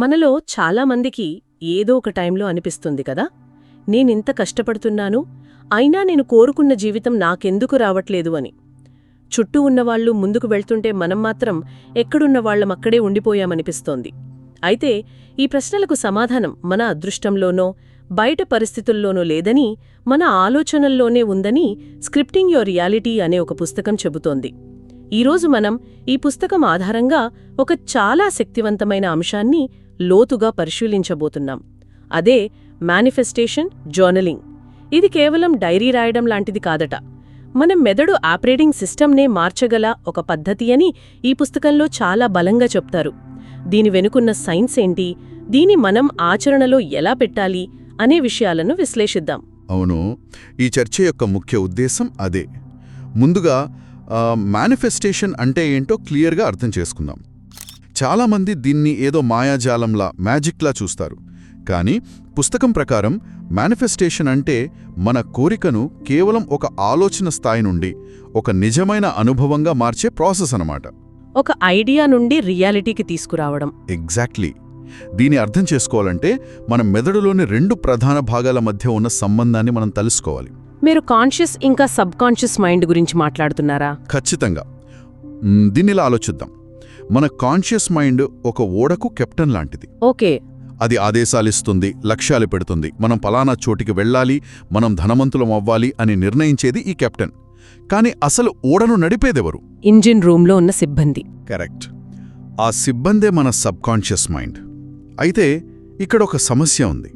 మనలో చాలామందికి ఏదో ఒక టైంలో అనిపిస్తుంది కదా? నేనింత కష్టపడుతున్నాను అయినా నేను కోరుకున్న జీవితం నాకెందుకు రావట్లేదు అని. చుట్టూ ఉన్నవాళ్ళు ముందుకు వెళ్తుంటే మనం మాత్రం ఎక్కడున్న ఉండిపోయామనిపిస్తోంది. అయితే ఈ ప్రశ్నలకు సమాధానం మన అదృష్టంలోనో బయట పరిస్థితుల్లోనో లేదని మన ఆలోచనల్లోనే ఉందని స్క్రిప్టింగ్ యోర్ రియాలిటీ అనే ఒక పుస్తకం చెబుతోంది. ఈరోజు మనం ఈ పుస్తకం ఆధారంగా ఒక చాలా శక్తివంతమైన అంశాన్ని లోతుగా పరిశీలించబోతున్నాం. అదే మేనిఫెస్టేషన్ జర్నలింగ్ ఇది కేవలం డైరీ రాయడం లాంటిది కాదట. మన మెదడు ఆపరేటింగ్ సిస్టమ్నే మార్చగల ఒక పద్ధతి అని ఈ పుస్తకంలో చాలా బలంగా చెప్తారు. దీని వెనుకున్న సైన్స్ ఏంటి? దీని మనం ఆచరణలో ఎలా పెట్టాలి? అనే విషయాలను విశ్లేషిద్దాం. అవును. ఈ చర్చ యొక్క ముఖ్య ఉద్దేశం అదే. ముందుగా మేనిఫెస్టేషన్ అంటే ఏంటో క్లియర్గా అర్థం చేసుకుందాం. చాలామంది దీన్ని ఏదో మాయాజాలంలా మ్యాజిక్లా చూస్తారు. కానీ పుస్తకం ప్రకారం మేనిఫెస్టేషన్ అంటే మన కోరికను కేవలం ఒక ఆలోచన స్థాయి నుండి ఒక నిజమైన అనుభవంగా మార్చే ప్రాసెస్ అన్నమాట. ఒక ఐడియా నుండి రియాలిటీకి తీసుకురావడం. ఎగ్జాక్ట్లీ. దీని అర్థం చేసుకోవాలంటే మన మెదడులోని రెండు ప్రధాన భాగాల మధ్య ఉన్న సంబంధాన్ని మనం తెలుసుకోవాలి. మీరు కాన్షియస్ ఇంకా సబ్ కాన్షియస్ మైండ్ గురించి మాట్లాడుతున్నారా? ఖచ్చితంగా. దీనిలా ఆలోచిద్దాం. మన కాన్షియస్ మైండ్ ఒక ఓడకు కెప్టెన్ లాంటిది. ఓకే. అది ఆదేశాలిస్తుంది లక్ష్యాలు పెడుతుంది. మనం పలానా చోటికి వెళ్ళాలి మనం ధనవంతులం అవ్వాలి అని నిర్ణయించేది ఈ కెప్టెన్. కానీ అసలు ఓడను నడిపేదెవరు? ఇంజిన్ రూమ్లో ఉన్న సిబ్బంది. కరెక్ట్. ఆ సిబ్బందే మన సబ్కాన్షియస్ మైండ్. అయితే ఇక్కడ ఒక సమస్య ఉంది.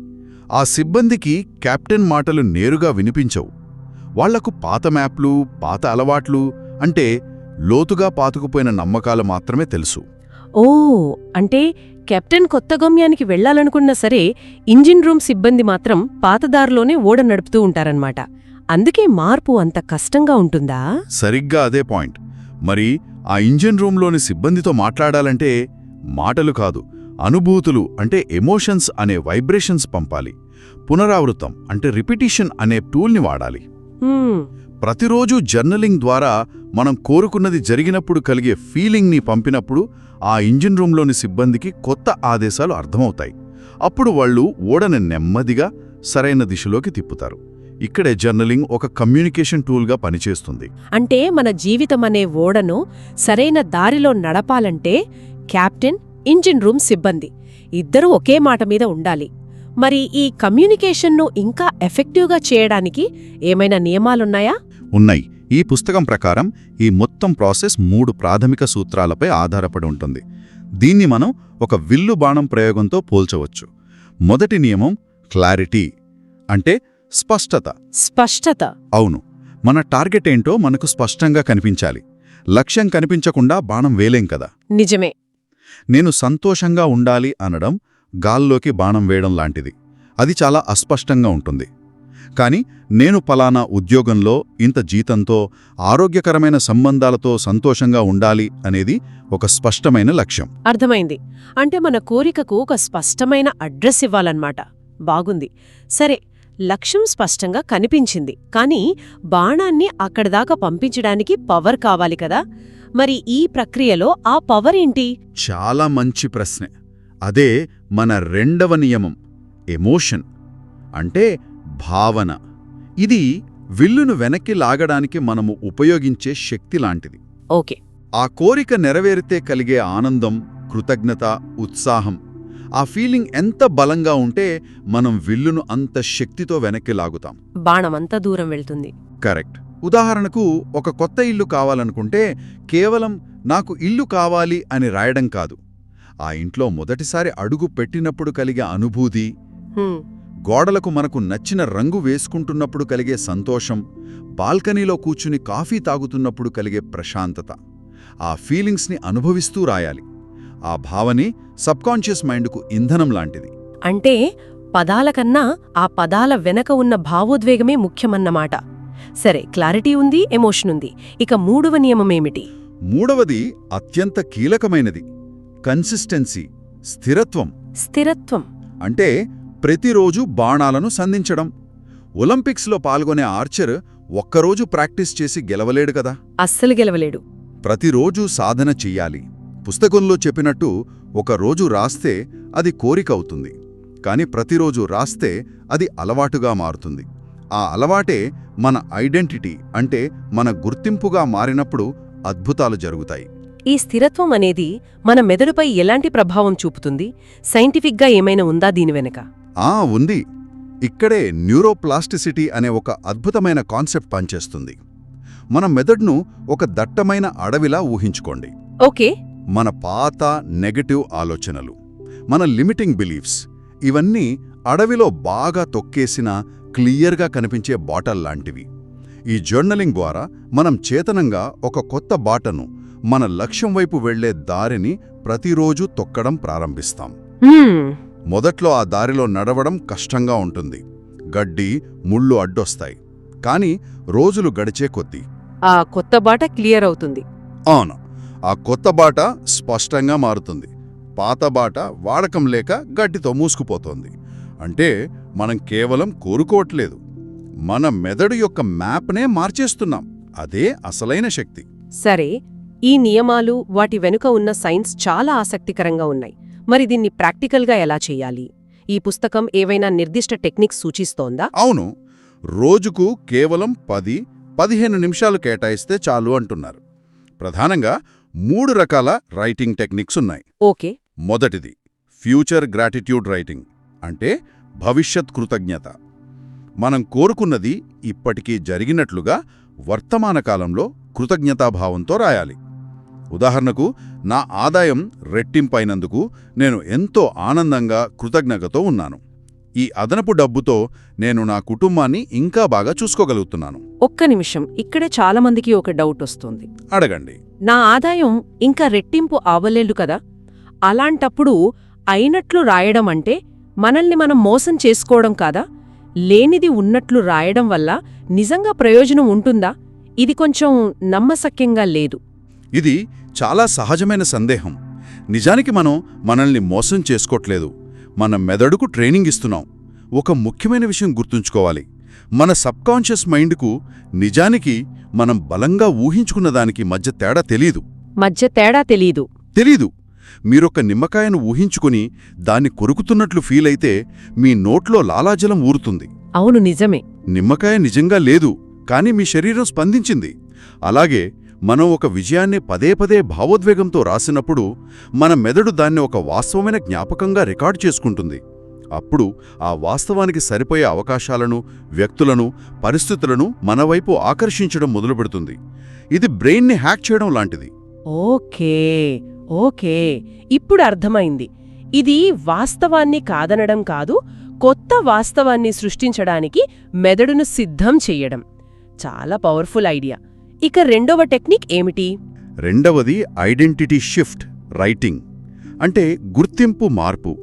ఆ సిబ్బందికి కెప్టెన్ మాటలు నేరుగా వినిపించవు. వాళ్ళకు పాత మ్యాప్లు పాత అలవాట్లు అంటే లోతుగా పాతుకుపోయిన నమ్మకాలు మాత్రమే తెలుసు. ఓ అంటే కెప్టెన్ కొత్త గమ్యానికి వెళ్ళాలనుకున్నా సరే ఇంజిన్ రూమ్ సిబ్బంది మాత్రం పాతదారిలోనే ఓడ నడుపుతూ ఉంటారన్నమాట. అందుకే మార్పు అంత కష్టంగా ఉంటుందా? సరిగ్గా అదే పాయింట్. మరి ఆ ఇంజిన్ రూంలోని సిబ్బందితో మాట్లాడాలంటే మాటలు కాదు అనుభూతులు అంటే ఎమోషన్స్ అనే వైబ్రేషన్స్ పంపాలి. పునరావృతం అంటే రిపిటిషన్ అనే టూల్ని వాడాలి. ప్రతిరోజు జర్నలింగ్ ద్వారా మనం కోరుకున్నది జరిగినప్పుడు కలిగే ఫీలింగ్ని పంపినప్పుడు ఆ ఇంజిన్ రూంలోని సిబ్బందికి కొత్త ఆదేశాలు అర్థమవుతాయి. అప్పుడు వాళ్ళు ఓడని నెమ్మదిగా సరైన దిశలోకి తిప్పుతారు. ఇక్కడే జర్నలింగ్ ఒక కమ్యూనికేషన్ టూల్గా పనిచేస్తుంది. అంటే మన జీవితం అనే ఓడను సరైన దారిలో నడపాలంటే కెప్టెన్ ఇంజిన్ రూమ్ సిబ్బంది ఇద్దరూ ఒకే మాట మీద ఉండాలి. మరి ఈ కమ్యూనికేషన్ను ఇంకా ఎఫెక్టివ్గా చేయడానికి ఏమైనా నియమాలున్నాయా? ఉన్నాయి. ఈ పుస్తకం ప్రకారం ఈ మొత్తం ప్రాసెస్ మూడు ప్రాథమిక సూత్రాలపై ఆధారపడి ఉంటుంది. దీన్ని మనం ఒక విల్లు బాణం ప్రయోగంతో పోల్చవచ్చు. మొదటి నియమం క్లారిటీ అంటే స్పష్టత. స్పష్టత. అవును. మన టార్గెట్ ఏంటో మనకు స్పష్టంగా కనిపించాలి. లక్ష్యం కనిపించకుండా బాణం వేలేం కదా? నిజమే. నేను సంతోషంగా ఉండాలి అనడం గాల్లోకి బాణం వేయడం లాంటిది. అది చాలా అస్పష్టంగా ఉంటుంది. కాని నేను పలానా ఉద్యోగంలో ఇంత జీతంతో ఆరోగ్యకరమైన సంబంధాలతో సంతోషంగా ఉండాలి అనేది ఒక స్పష్టమైన లక్ష్యం. అర్థమైంది. అంటే మన కోరికకు ఒక స్పష్టమైన అడ్రస్ ఇవ్వాలన్నమాట. బాగుంది. సరే లక్ష్యం స్పష్టంగా కనిపించింది. కానీ బాణాన్ని అక్కడిదాకా పంపించడానికి పవర్ కావాలి కదా? మరి ఈ ప్రక్రియలో ఆ పవర్ ఏంటి? చాలా మంచి ప్రశ్నే. అదే మన రెండవ నియమం ఎమోషన్. అంటే భావన. ఇది విల్లును వెనక్కి లాగడానికి మనము ఉపయోగించే శక్తి లాంటిది. ఓకే. ఆ కోరిక నెరవేరితే కలిగే ఆనందం కృతజ్ఞత ఉత్సాహం ఆ ఫీలింగ్ ఎంత బలంగా ఉంటే మనం విల్లును అంత శక్తితో వెనక్కి లాగుతాం. బాణమంత దూరం వెళ్తుంది. కరెక్ట్. ఉదాహరణకు ఒక కొత్త ఇల్లు కావాలనుకుంటే కేవలం నాకు ఇల్లు కావాలి అని రాయడం కాదు. ఆ ఇంట్లో మొదటిసారి అడుగు పెట్టినప్పుడు కలిగే అనుభూతి గోడలకు మనకు నచ్చిన రంగు వేసుకుంటున్నప్పుడు కలిగే సంతోషం బాల్కనీలో కూర్చుని కాఫీ తాగుతున్నప్పుడు కలిగే ప్రశాంతత. ఆ ఫీలింగ్స్ని అనుభవిస్తూ రాయాలి. ఆ భావనే సబ్కాన్షియస్ మైండ్కు ఇంధనం లాంటిది. అంటే పదాల కన్నా ఆ పదాల వెనక ఉన్న భావోద్వేగమే ముఖ్యమన్నమాట. సరే క్లారిటీ ఉంది ఎమోషన్ ఉంది. ఇక మూడవ నియమమేమిటి మూడవది అత్యంత కీలకమైనది. కన్సిస్టెన్సీ స్థిరత్వం. స్థిరత్వం. అంటే ప్రతిరోజు బాణాలను సంధించడం. ఒలింపిక్స్లో పాల్గొనే ఆర్చర్ ఒక్కరోజు ప్రాక్టీస్ చేసి గెలవలేడు కదా. అస్సలు గెలవలేడు. ప్రతిరోజూ సాధన చెయ్యాలి. పుస్తకంలో చెప్పినట్టు ఒక రోజు రాస్తే అది కోరిక అవుతుంది. కానీ ప్రతిరోజు రాస్తే అది అలవాటుగా మారుతుంది. ఆ అలవాటే మన ఐడెంటిటీ అంటే మన గుర్తింపుగా మారినప్పుడు అద్భుతాలు జరుగుతాయి. ఈ స్థిరత్వం అనేది మన మెదడుపై ఎలాంటి ప్రభావం చూపుతుంది? సైంటిఫిక్గా ఏమైనా ఉందా దీని వెనక? ఆ ఉంది. ఇక్కడే న్యూరోప్లాస్టిసిటీ అనే ఒక అద్భుతమైన కాన్సెప్ట్ పనిచేస్తుంది. మన మెదడును ఒక దట్టమైన అడవిలా ఊహించుకోండి. ఓకే. మన పాత నెగటివ్ ఆలోచనలు మన లిమిటింగ్ బిలీఫ్స్ ఇవన్నీ అడవిలో బాగా తొక్కేసిన క్లియర్గా కనిపించే బాటల్ లాంటివి. ఈ జర్నలింగ్ ద్వారా మనం చేతనంగా ఒక కొత్త బాటను మన లక్ష్యం వైపు వెళ్ళే దారిని ప్రతిరోజు తొక్కడం ప్రారంభిస్తాం. మొదట్లో ఆ దారిలో నడవడం కష్టంగా ఉంటుంది. గడ్డి ముళ్ళు అడ్డొస్తాయి. కానీ రోజులు గడిచే కొద్దీ. ఆ కొత్త బాట క్లియర్ అవుతుంది. అవును. ఆ కొత్త బాట స్పష్టంగా మారుతుంది. పాత బాట వాడకం లేక గడ్డితో మూసుకుపోతోంది. అంటే మనం కేవలం కోరుకోవట్లేదు. మన మెదడు యొక్క మ్యాప్నే మార్చేస్తున్నాం. అదే అసలైన శక్తి. సరే ఈ నియమాలు వాటి వెనుక ఉన్న సైన్స్ చాలా ఆసక్తికరంగా ఉన్నాయి. మరి దీన్ని ప్రాక్టికల్గా ఎలా చేయాలి? ఈ పుస్తకం ఏవైనా నిర్దిష్ట టెక్నిక్స్ సూచిస్తోందా? అవును. రోజుకు కేవలం పది పదిహేను నిమిషాలు కేటాయిస్తే చాలు అంటున్నారు. ప్రధానంగా మూడు రకాల రైటింగ్ టెక్నిక్స్ ఉన్నాయి. ఓకే. మొదటిది ఫ్యూచర్ గ్రాటిట్యూడ్ రైటింగ్ అంటే భవిష్యత్ కృతజ్ఞత. మనం కోరుకున్నది ఇప్పటికీ జరిగినట్లుగా వర్తమాన కాలంలో కృతజ్ఞతాభావంతో రాయాలి. ఉదాహరణకు నా ఆదాయం రెట్టింపైనందుకు నేను ఎంతో ఆనందంగా కృతజ్ఞతతో ఉన్నాను. ఈ అదనపు డబ్బుతో నేను నా కుటుంబాన్ని ఇంకా బాగా చూసుకోగలుగుతున్నాను. ఒక్క నిమిషం ఇక్కడే చాలా మందికి ఒక డౌట్ వస్తుంది. అడగండి. నా ఆదాయం ఇంకా రెట్టింపు అవ్వలేదు కదా? అలాంటప్పుడు అయినట్లు రాయడం అంటే మనల్ని మనం మోసం చేసుకోవడం కాదా? లేనిది ఉన్నట్లు రాయడం వల్ల నిజంగా ప్రయోజనం ఉంటుందా? ఇది కొంచెం నమ్మశక్యంగా లేదు. ఇది చాలా సహజమైన సందేహం. నిజానికి మనం మనల్ని మోసం చేసుకోవట్లేదు మన మెదడుకు ట్రైనింగ్ ఇస్తున్నాం. ఒక ముఖ్యమైన విషయం గుర్తుంచుకోవాలి. మన సబ్కాన్షియస్ మైండ్కు నిజానికి మనం బలంగా ఊహించుకున్న దానికి మధ్య తేడా తెలీదు. మధ్య తేడా తెలీదు. తెలీదు. మీరొక నిమ్మకాయను ఊహించుకుని దాన్ని కొరుకుతున్నట్లు ఫీల్ అయితే మీ నోట్లో లాలాజలం ఊరుతుంది. అవును నిజమే. నిమ్మకాయ నిజంగా లేదు కాని మీ శరీరం స్పందించింది. అలాగే మనం ఒక విజయాన్ని పదే పదే భావోద్వేగంతో రాసినప్పుడు మన మెదడు దాన్ని ఒక వాస్తవమైన జ్ఞాపకంగా రికార్డు చేసుకుంటుంది. అప్పుడు ఆ వాస్తవానికి సరిపోయే అవకాశాలను వ్యక్తులను పరిస్థితులను మన వైపు ఆకర్షించడం మొదలుపెడుతుంది. ఇది బ్రెయిన్ని హ్యాక్ చేయడం లాంటిది. Okay okay. ఇప్పుడు అర్థమైంది. ఇది వాస్తవాన్ని కాదనడం కాదు కొత్త వాస్తవాన్ని సృష్టించడానికి మెదడును సిద్ధం చెయ్యడం చాలా పవర్ఫుల్ ఐడియా. ఇక రెండవ టెక్నిక్ ఏమిటి? రెండవది ఐడెంటిటీ షిఫ్ట్ రైటింగ్. అంటే గుర్తింపు మార్పు.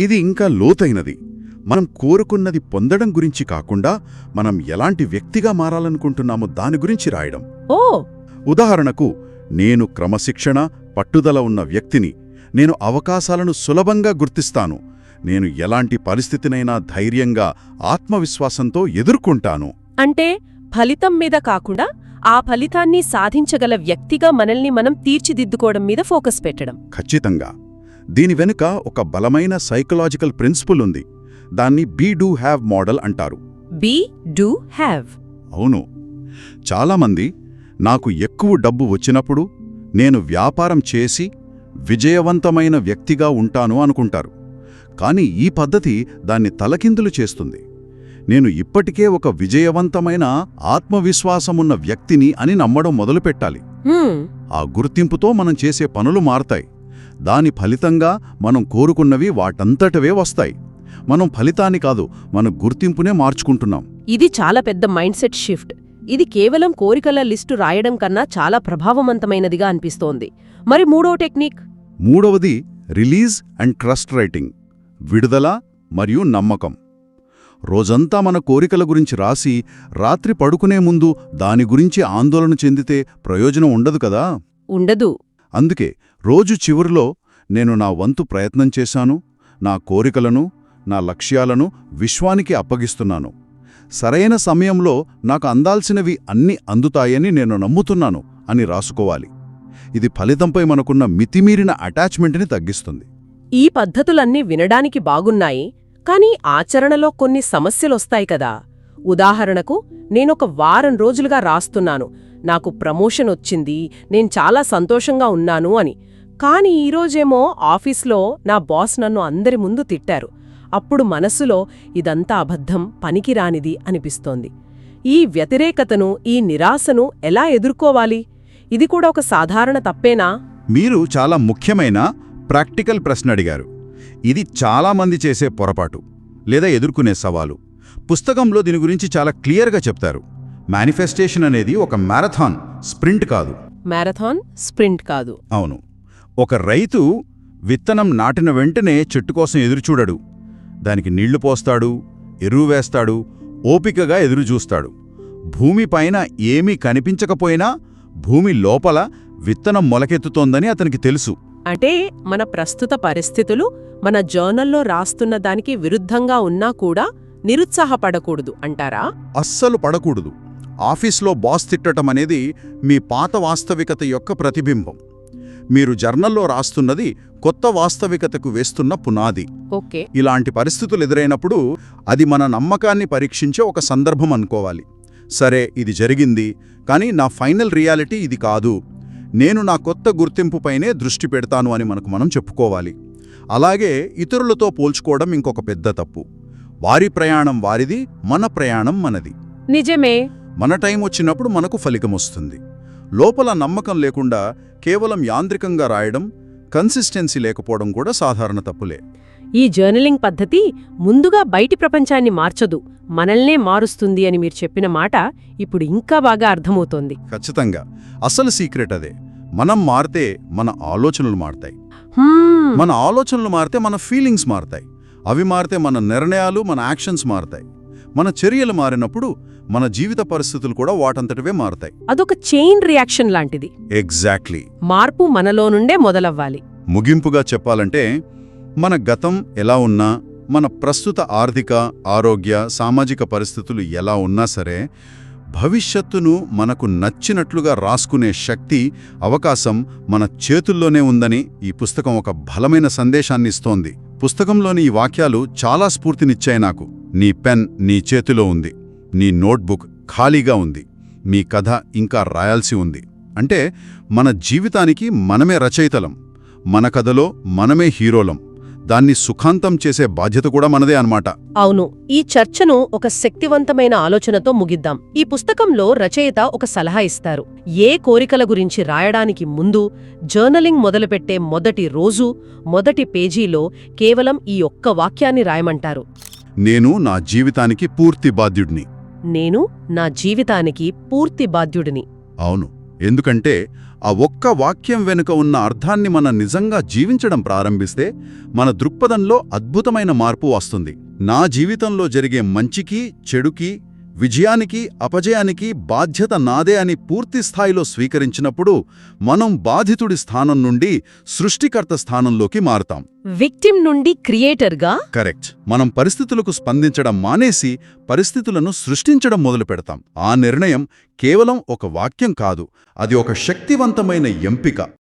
ఇది ఇంకా లోతైనది. మనం కోరుకున్నది పొందడం గురించి కాకుండా మనం ఎలాంటి వ్యక్తిగా మారాలనుకుంటున్నామో దాని గురించి రాయడం. ఓ! ఉదాహరణకు నేను క్రమశిక్షణ పట్టుదల ఉన్న వ్యక్తిని. నేను అవకాశాలను సులభంగా గుర్తిస్తాను. నేను ఎలాంటి పరిస్థితినైనా ధైర్యంగా ఆత్మవిశ్వాసంతో ఎదుర్కొంటాను. అంటే ఫలితం మీద కాకుండా ఆ ఫలితాన్ని సాధించగల వ్యక్తిగా మనల్ని మనం తీర్చిదిద్దుకోవడం మీద ఫోకస్ పెట్టడం. ఖచ్చితంగా. దీని వెనుక ఒక బలమైన సైకలాజికల్ ప్రిన్సిపుల్ ఉంది. దాన్ని బీ డూ హ్యావ్ మోడల్ అంటారు. Be do have. అవును. చాలామంది నాకు ఎక్కువ డబ్బు వచ్చినప్పుడు నేను వ్యాపారం చేసి విజయవంతమైన వ్యక్తిగా ఉంటాను అనుకుంటారు. కానీ ఈ పద్ధతి దాన్ని తలకిందులు చేస్తుంది. నేను ఇప్పటికే ఒక విజయవంతమైన ఆత్మవిశ్వాసమున్న వ్యక్తిని అని నమ్మడం మొదలుపెట్టాలి. ఆ గుర్తింపుతో మనం చేసే పనులు మారతాయి. దాని ఫలితంగా మనం కోరుకున్నవి వాటంతటవే వస్తాయి. మనం ఫలితాన్ని కాదు మన గుర్తింపునే మార్చుకుంటున్నాం. ఇది చాలా పెద్ద మైండ్ సెట్ షిఫ్ట్. ఇది కేవలం కోరికల లిస్టు రాయడం కన్నా చాలా ప్రభావవంతమైనదిగా అనిపిస్తోంది. మరి మూడో టెక్నిక్? మూడవది రిలీజ్ అండ్ ట్రస్ట్ రైటింగ్. విడుదల మరియు నమ్మకం. రోజంతా మన కోరికల గురించి రాసి రాత్రి పడుకునే ముందు దాని గురించి ఆందోళన చెందితే ప్రయోజనం ఉండదు కదా? ఉండదు. అందుకే రోజు చివరిలో నేను నా వంతు ప్రయత్నం చేశాను నా కోరికలను నా లక్ష్యాలను విశ్వానికి అప్పగిస్తున్నాను. సరైన సమయంలో నాకు అందాల్సినవి అన్ని అందుతాయని నేను నమ్ముతున్నాను అని రాసుకోవాలి. ఇది ఫలితంపై మనకున్న మితిమీరిన అటాచ్మెంట్ని తగ్గిస్తుంది. ఈ పద్ధతులన్నీ వినడానికి బాగున్నాయి. కానీ ఆచరణలో కొన్ని సమస్యలొస్తాయి కదా. ఉదాహరణకు నేనొక వారం రోజులుగా రాస్తున్నాను. నాకు ప్రమోషన్ వచ్చింది నేను చాలా సంతోషంగా ఉన్నాను అని. కానీ ఈరోజేమో ఆఫీస్లో నా బాస్ నన్ను అందరి ముందు తిట్టారు. అప్పుడు మనస్సులో ఇదంతా అబద్ధం పనికిరానిది అనిపిస్తోంది. ఈ వ్యతిరేకతను ఈ నిరాశను ఎలా ఎదుర్కోవాలి? ఇది కూడా ఒక సాధారణ తప్పేనా? మీరు చాలా ముఖ్యమైన ప్రాక్టికల్ ప్రశ్న అడిగారు ఇది చాలామంది చేసే పొరపాటు లేదా ఎదుర్కొనే సవాలు. పుస్తకంలో దీని గురించి చాలా క్లియర్గా చెప్తారు. మేనిఫెస్టేషన్ అనేది ఒక మ్యారథాన్ స్ప్రింట్ కాదు. మ్యారథాన్ స్ప్రింట్ కాదు. అవును. ఒక రైతు విత్తనం నాటిన వెంటనే చెట్టు కోసం ఎదురుచూడడు. దానికి నీళ్ళు పోస్తాడు ఎరువు వేస్తాడు ఓపికగా ఎదురుచూస్తాడు భూమిపైన ఏమీ కనిపించకపోయినా భూమి లోపల విత్తనం మొలకెత్తుతోందని అతనికి తెలుసు. అంటే మన ప్రస్తుత పరిస్థితులు మన జర్నల్లో రాస్తున్న దానికి విరుద్ధంగా ఉన్నా కూడా నిరుత్సాహపడకూడదు అంటారా? అస్సలు పడకూడదు. ఆఫీస్లో బాస్ తిట్టటం అనేది మీ పాత వాస్తవికత యొక్క ప్రతిబింబం. మీరు జర్నల్లో రాస్తున్నది కొత్త వాస్తవికతకు వేస్తున్న పునాది. ఓకే. ఇలాంటి పరిస్థితులు ఎదురైనప్పుడు అది మన నమ్మకాన్ని పరీక్షించే ఒక సందర్భం అనుకోవాలి. సరే ఇది జరిగింది కానీ నా ఫైనల్ రియాలిటీ ఇది కాదు. నేను నా కొత్త గుర్తింపుపైనే దృష్టి పెడతాను అని మనకు మనం చెప్పుకోవాలి. అలాగే ఇతరులతో పోల్చుకోవడం ఇంకొక పెద్ద తప్పు. వారి ప్రయాణం వారిది మన ప్రయాణం మనది. నిజమే. మన టైం వచ్చినప్పుడు మనకు ఫలితం వస్తుంది. లోపల నమ్మకం లేకుండా కేవలం యాంత్రికంగా రాయడం కన్సిస్టెన్సీ లేకపోవడం కూడా సాధారణ తప్పులే. ఈ జర్నలింగ్ పద్ధతి ముందుగా బయటి ప్రపంచాన్ని మార్చదు మనల్నే మారుస్తుంది అని మీరు చెప్పిన మాట ఇప్పుడు ఇంకా బాగా అర్థమవుతోంది. ఖచ్చితంగా. అసలు సీక్రెట్ అదే. మనం మారితే మన ఆలోచనలు మారతాయి. మన ఆలోచనలు మారితే మన ఫీలింగ్స్ మారతాయి. అవి మారితే మన నిర్ణయాలు మన యాక్షన్స్ మారతాయి. మన చర్యలు మారినప్పుడు మన జీవిత పరిస్థితులు కూడా వాటంతటివే మారతాయి. అదొక చైన్ రియాక్షన్ లాంటిది. ఎగ్జాక్ట్లీ. మార్పు మనలో నుండే మొదలవ్వాలి. ముగింపుగా చెప్పాలంటే మన గతం ఎలా ఉన్నా మన ప్రస్తుత ఆర్థిక ఆరోగ్య సామాజిక పరిస్థితులు ఎలా ఉన్నా సరే భవిష్యత్తును మనకు నచ్చినట్లుగా రాసుకునే శక్తి అవకాశం మన చేతుల్లోనే ఉందని ఈ పుస్తకం ఒక బలమైన సందేశాన్ని ఇస్తోంది. పుస్తకంలోని ఈ వాక్యాలు చాలా స్ఫూర్తినిచ్చాయి నాకు. నీ పెన్ నీ చేతిలో ఉంది. నీ నోట్బుక్ ఖాళీగా ఉంది. మీ కథ ఇంకా రాయాల్సి ఉంది. అంటే మన జీవితానికి మనమే రచయితలం. మన కథలో మనమే హీరోలం. దాన్ని సుఖాంతం చేసే బాధ్యత కూడా మనదే అన్నమాట. అవును ఈ చర్చను ఒక శక్తివంతమైన ఆలోచనతో ముగిద్దాం. ఈ పుస్తకంలో రచయిత ఒక సలహా ఇస్తారు. ఏ కోరికల గురించి రాయడానికి ముందు జర్నలింగ్ మొదలుపెట్టే మొదటి రోజు మొదటి పేజీలో కేవలం ఈ ఒక్క వాక్యాన్ని రాయమంటారు. నేను నా జీవితానికి పూర్తి బాధ్యుడిని. నేను నా జీవితానికి పూర్తి బాధ్యుడిని. అవును ఎందుకంటే ఆ ఒక్క వాక్యం వెనుక ఉన్న అర్థాన్ని మనం నిజంగా జీవించడం ప్రారంభిస్తే మన దృక్పథంలో అద్భుతమైన మార్పు వస్తుంది. నా జీవితంలో జరిగే మంచికి చెడుకి విజయానికి అపజయానికి బాధ్యత నాదే అని పూర్తి స్థాయిలో స్వీకరించినప్పుడు మనం బాధితుడి స్థానం నుండి సృష్టికర్త స్థానంలోకి మారుతాం. విక్టిమ్ నుండి క్రియేటర్గా? కరెక్ట్. మనం పరిస్థితులకు స్పందించడం మానేసి పరిస్థితులను సృష్టించడం మొదలు పెడతాం. ఆ నిర్ణయం కేవలం ఒక వాక్యం కాదు అది ఒక శక్తివంతమైన ఎంపిక.